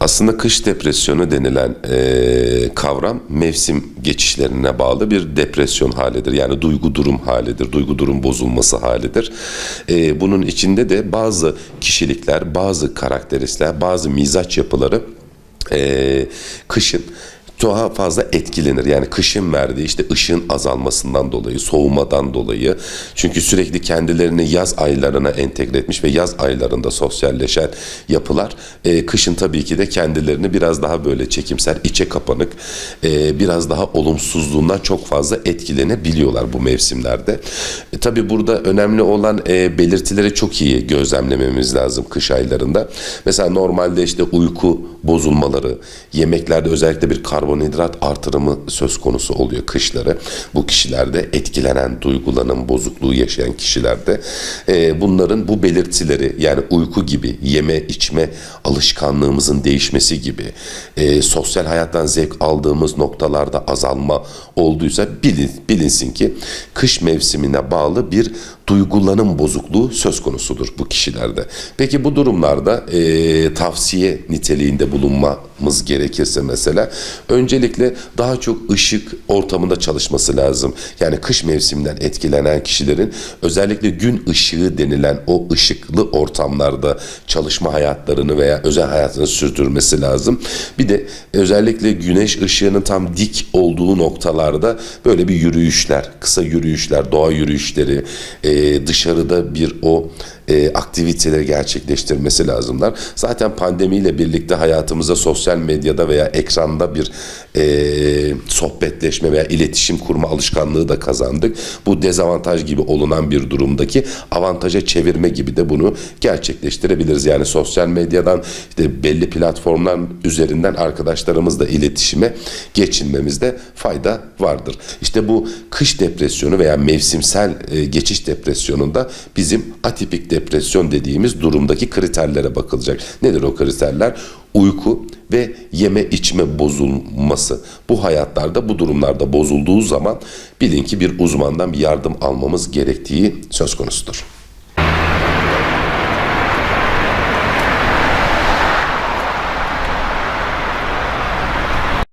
Aslında kış depresyonu denilen e, kavram mevsim geçişlerine bağlı bir depresyon halidir. Yani duygu durum halidir, duygu durum bozulması halidir. E, bunun içinde de bazı kişilikler, bazı karakteristler, bazı mizaç yapıları e, kışın daha fazla etkilenir. Yani kışın verdiği işte ışığın azalmasından dolayı, soğumadan dolayı. Çünkü sürekli kendilerini yaz aylarına entegre etmiş ve yaz aylarında sosyalleşen yapılar e, kışın tabii ki de kendilerini biraz daha böyle çekimser, içe kapanık, e, biraz daha olumsuzluğundan çok fazla etkilenebiliyorlar bu mevsimlerde. E, tabii burada önemli olan e, belirtileri çok iyi gözlemlememiz lazım kış aylarında. Mesela normalde işte uyku bozulmaları, yemeklerde özellikle bir karbonhidrat artırımı söz konusu oluyor kışları. Bu kişilerde etkilenen duygulanım bozukluğu yaşayan kişilerde e, bunların bu belirtileri yani uyku gibi yeme içme alışkanlığımızın değişmesi gibi e, sosyal hayattan zevk aldığımız noktalarda azalma olduysa bilin, bilinsin ki kış mevsimine bağlı bir duygulanım bozukluğu söz konusudur bu kişilerde. Peki bu durumlarda e, tavsiye niteliğinde bulunmamız gerekirse mesela öncelikle daha çok ışık ortamında çalışması lazım. Yani kış mevsiminden etkilenen kişilerin özellikle gün ışığı denilen o ışıklı ortamlarda çalışma hayatlarını veya özel hayatını sürdürmesi lazım. Bir de özellikle güneş ışığının tam dik olduğu noktalarda böyle bir yürüyüşler, kısa yürüyüşler, doğa yürüyüşleri, e, dışarıda bir o e, aktiviteleri gerçekleştirmesi lazımlar. Zaten pandemiyle birlikte hayatımıza sosyal medyada veya ekranda bir e, sohbetleşme veya iletişim kurma alışkanlığı da kazandık. Bu dezavantaj gibi olunan bir durumdaki avantaja çevirme gibi de bunu gerçekleştirebiliriz. Yani sosyal medyadan işte belli platformlar üzerinden arkadaşlarımızla iletişime geçinmemizde fayda vardır. İşte bu kış depresyonu veya mevsimsel e, geçiş depresyonunda bizim atipik depresyon dediğimiz durumdaki kriterlere bakılacak. Nedir o kriterler? Uyku ve yeme içme bozulması. Bu hayatlarda bu durumlarda bozulduğu zaman bilin ki bir uzmandan bir yardım almamız gerektiği söz konusudur.